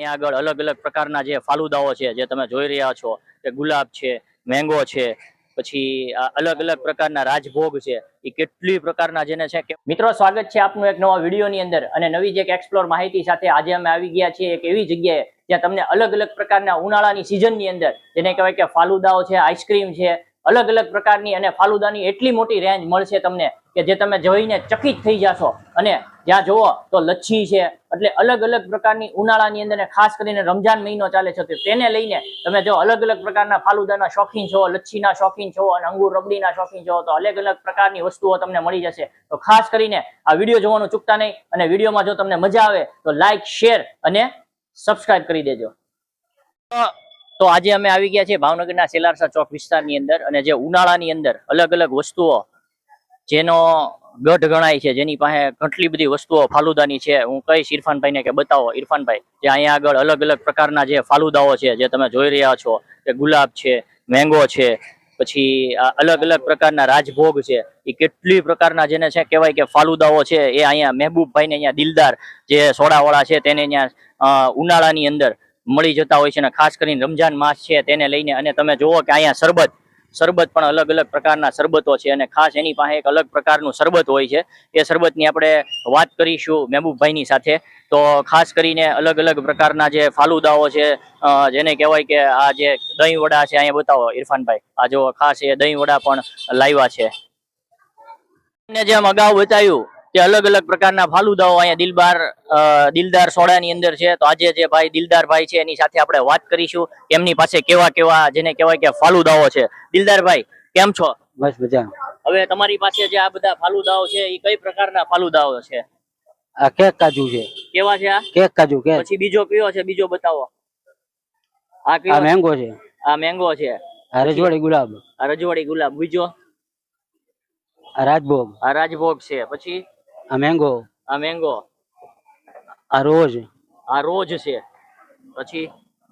અહીંયા આગળ અલગ અલગ પ્રકારના જે ફાલુદાઓ છે, જે તમે જોઈ રહ્યા છો કે ગુલાબ છે, મેંગો છે, પછી અલગ અલગ પ્રકારના રાજભોગ છે, એ કેટલી પ્રકારના જેને છે મિત્રો સ્વાગત છે આપનું એક નવા વિડીયોની અંદર અને નવી જે એક એક્સપ્લોર માહિતી સાથે આજે અમે આવી ગયા છીએ એક એવી જગ્યાએ જ્યાં તમને અલગ અલગ પ્રકારના ઉનાળાની સિઝનની અંદર જેને કહેવાય કે ફાલુદાઓ છે આઈસ્ક્રીમ છે, અલગ અલગ પ્રકારની અને ફાલુદાની એટલી મોટી રેન્જ મળશે તમને કે જે તમે જોઈને ચકિત થઈ જશો. અને જ્યાં જુઓ તો લચ્છી છે. એટલે અલગ અલગ પ્રકારની ઉનાળાની અંદર ખાસ કરીને રમજાન મહિનો ચાલે છે તેને લઈને તમે જો અલગ અલગ પ્રકારના ફાલુદાના શોખીન છો, લચ્છીના શોખીન છો અને અંગુર રબડીના શોખીન છો, તો અલગ અલગ પ્રકારની વસ્તુઓ તમને મળી જશે. તો ખાસ કરીને આ વીડિયો જોવાનું ચૂકતા નહીં અને વિડીયોમાં જો તમને મજા આવે તો લાઈક શેર અને સબસ્ક્રાઈબ કરી દેજો. તો- આજે અમે આવી ગયા છીએ ભાવનગરના સેલારસા ચોક વિસ્તારની અંદર અને જે ઉનાળાની અંદર અલગ અલગ વસ્તુઓ જેનો ગઢ ગણાય છે, જેની પાસે કેટલી બધી વસ્તુઓ ફાલુદાની છે. હું કહીશ ઇરફાનભાઈને કે બતાવો, ઇરફાનભાઈ, જે અહીંયા આગળ અલગ અલગ પ્રકારના જે ફાલુદાઓ છે, જે તમે જોઈ રહ્યા છો કે ગુલાબ છે, મેંગો છે, પછી અલગ અલગ પ્રકારના રાજભોગ છે એ કેટલી પ્રકારના જેને છે, કહેવાય કે ફાલુદાઓ છે, એ અહીંયા મહેબૂબભાઈને અહીંયા દિલદાર જે સોડાવાળા છે, તેને અહીંયા ઉનાળાની અંદર મળી જતા હોય છે અને ખાસ કરીને રમજાન માસ છે, તેને લઈને અને તમે જુઓ કે અહીંયા શરબત શરબત પણ અલગ અલગ પ્રકારના શરબતો છે અને ખાસ એની પાસે એક અલગ પ્રકારનું શરબત હોય છે. એ શરબતની આપણે વાત કરીશું મહેબૂબભાઈની સાથે. તો ખાસ કરીને અલગ અલગ પ્રકારના જે ફાલુદાઓ છે જેને કહેવાય કે આ જે દહીં વડા છે, અહીંયા બતાવો ઇરફાનભાઈ. આ જો ખાસ એ દહીં વડા પણ લાવ્યા છે. જેમ અગાઉ બતાવ્યું કે અલગ અલગ પ્રકારના ફાલુદાઓ અહીંયા દિલબાર દિલદાર સોડાની અંદર છે. તો આજે જે ભાઈ દિલદાર ભાઈ છે એની સાથે આપણે વાત કરીશું. એમની પાસે કેવા કેવા જેને કહેવાય કે ફાલુદાઓ છે. દિલદારભાઈ કેમ છો? બસ મજા હવે તમારી પાસે જે આ બધા ફાલુદાઓ છે એ કઈ પ્રકારના ફાલુદાઓ છે? આ કેક કાજુ છે. કેવા છે આ? કેક કાજુ કે પછી બીજો કયો છે? બીજો બતાવો. આ આ મેંગો છે. આ મેંગો છે. આ રજવાડી ગુલાબ. આ રજવાડી ગુલાબ. બીજો? આ રાજભોગ. આ રાજભોગ છે. પછી? આ મેંગો આ મેંગો આ રોજ? આ રોજ છે. પછી?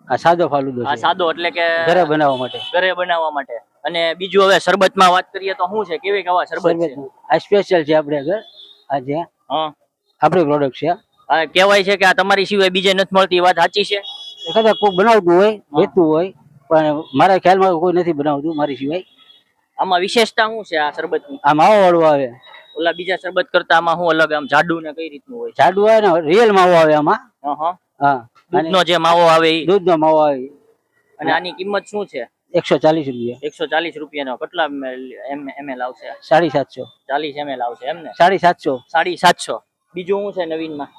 આ સાદો ફાલુદો આ સાદો એટલે કે ઘરે બનાવવા માટે. ઘરે બનાવવા માટે. અને બીજું હવે શરબતમાં વાત કરીએ તો શું છે? કેવી કેવા શરબત છે? આ સ્પેશિયલ છે આપણે ઘર આ જે હા. આપણી પ્રોડક્ટ છે. આ કહેવાય છે કે આ તમારી સિવાય બીજે નથી મળતી. વાત સાચી છે? કદાચ કોઈ બનાવતું હોય વેચતું હોય પણ મારા ખ્યાલમાં કોઈ નથી બનાવતું મારી સિવાય. આમાં વિશેષતા શું છે આ શરબતની? આ માવો વાળું આવે. ઓલા બીજા શરબત કરતા આમાં હું અલગ આમ જાડુ ને કઈ રીતનું હોય? જાડુ હોય ને રિયલ માવો આવે આમાં. હા દૂધનો જે માવો આવે ઈ. દૂધનો માવો આવે અને આની કિંમત શું છે? એકસો ચાલીસ રૂપિયા. એકસો ચાલીસ રૂપિયાનો. કેટલા એમએલ આવશે? સાડી સાતસો. ચાલીસ એમએલ આવશે એમ ને? સાડી સાતસો. સાડી સાતસો. બીજું શું છે નવીનમાં?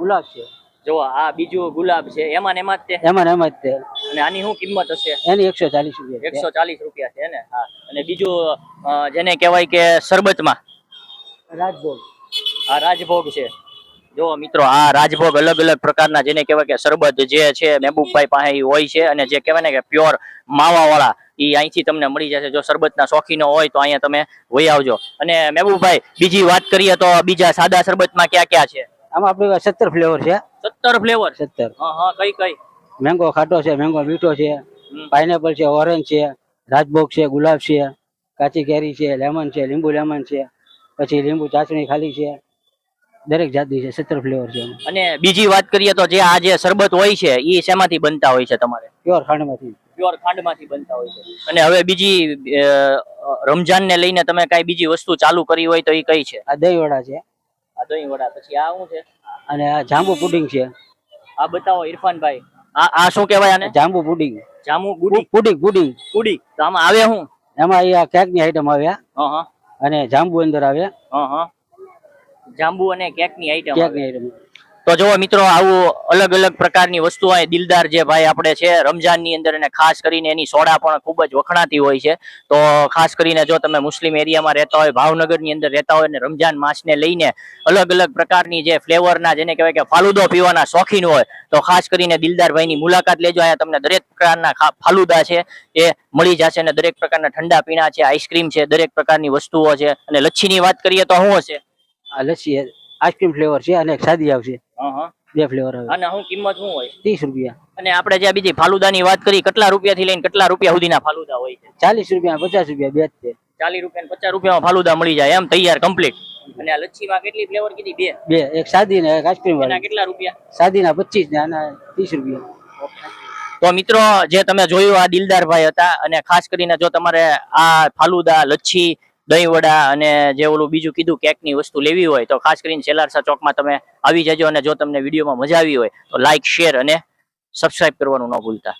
ગુલાબ છે. જો આ બીજું ગુલાબ છે. એમાં એમાં જ તે? એમાં એમાં જ તે. અને આની શું કિંમત હશે? એની એકસો ચાલીસ રૂપિયા એકસો ચાલીસ રૂપિયા છે ને? હા. અને બીજું જેને કહેવાય કે શરબતમાં? રાજભોગ. આ રાજભોગ છે. જો મિત્રો આ રાજભોગ અલગ અલગ પ્રકારના જેને કહેવાય કે શરબત જે છે મહેબૂબભાઈ પાસે એ હોય છે અને જે કહેવાય ને કે પ્યોર માવાવાળા એ અહીંથી તમને મળી જશે. જો શરબતના શોખીનો હોય તો અહીંયા તમે વહી આવજો. અને મહેબૂબભાઈ બીજી વાત કરીએ તો બીજા સાદા શરબતમાં ક્યાં ક્યાં છે? આમાં આપણે સત્તર ફ્લેવર છે. સત્તર ફ્લેવર સત્તર. હા હા કઈ કઈ? મેંગો ખાટો છે મેંગો મીઠો છે પાઇનેપલ છે ઓરેન્જ છે રાજભોગ છે ગુલાબ છે કાચી કેરી છે લેમન છે લીંબુ લેમન છે પછી લીંબુ ચાસણી ખાલી છે. દરેક જાતની છે સત્તર ફ્લેવર છે અને બીજી વાત કરીએ તો જે આ જે શરબત હોય છે એ શેમાંથી બનતા હોય છે તમારે? પ્યોર ખાંડમાંથી. પ્યોર ખાંડમાંથી બનતા હોય છે. અને હવે બીજી રમજાનને લઈને તમે કઈ બીજી વસ્તુ ચાલુ કરી હોય તો એ કઈ છે? આ દહીં વડા છે. આ દહીં વડા પછી આ શું છે? અને આ જાંબુ પુડિંગ છે. આ બતાવો ઇરફાનભાઈ આ આ શું કહેવાય આને? જાંબુ પુડિંગ. જામુ ગુડી પુડિંગ પુડિંગ. ગુડી તો આમાં આવે હું એમાં કેકની આઈટમ આવ્યા હા હા. અને જાંબુ અંદર આવે. હા હા. જાંબુ અને કેકની આઈટમ કેકની આઈટમ તો જુઓ મિત્રો, આવું અલગ અલગ પ્રકારની વસ્તુ અહીં દિલદાર જે ભાઈ આપણે છે, રમઝાનની અંદર અને ખાસ કરીને એની સોડા પણ ખૂબ જ વખણાતી હોય છે. તો ખાસ કરીને જો તમે મુસ્લિમ એરિયામાં રહેતા હોય, ભાવનગરની અંદર રહેતા હોય અને રમજાન માસને લઈને અલગ અલગ પ્રકારની જે ફ્લેવરના જેને કહેવાય કે ફાલુદો પીવાના શોખીન હોય, તો ખાસ કરીને દિલદારભાઈની મુલાકાત લેજો. અહીંયા તમને દરેક પ્રકારના ફાલુદા છે એ મળી જશે અને દરેક પ્રકારના ઠંડા પીણા છે, આઈસ્ક્રીમ છે, દરેક પ્રકારની વસ્તુઓ છે. અને લચ્છીની વાત કરીએ તો શું હશે? આ લચ્છી, આઈસ્ક્રીમ ફ્લેવર છે અને સાદી આવશે. બે ફ્લેવર આવે. અને હું કિંમત શું હોય? ત્રીસ રૂપિયા. અને આપણે જે બીજી ફાલુદાની વાત કરી કેટલા રૂપિયાથી લઈને કેટલા રૂપિયા સુધીના ફાલુદા હોય છે? ચાલીસ રૂપિયા પચાસ રૂપિયા બે છે. ચાલીસ રૂપિયા પચાસ રૂપિયામાં ફાલુદા મળી જાય એમ તૈયાર કમ્પ્લીટ અને આ લચ્છીમાં કેટલી ફ્લેવર કીધી? બે. બે એક સાદી ને એક આઈસ્ક્રીમ વાળી. કેટલા રૂપિયા? સાદીના પચીસ ને આના ત્રીસ રૂપિયા. તો મિત્રો જે તમે જોયું આ દિલદાર ભાઈ હતા અને ખાસ કરીને જો તમારે આ ફાલુદા લચ્છી દહીં વડા અને જે ઓલું બીજું કીધું કેકની વસ્તુ લેવી હોય તો ખાસ કરીને સેલારસા ચોકમાં તમે આવી જજો અને જો તમને વિડીયોમાં મજા આવી હોય તો લાઈક શેર અને સબસ્ક્રાઇબ કરવાનું ન ભૂલતા.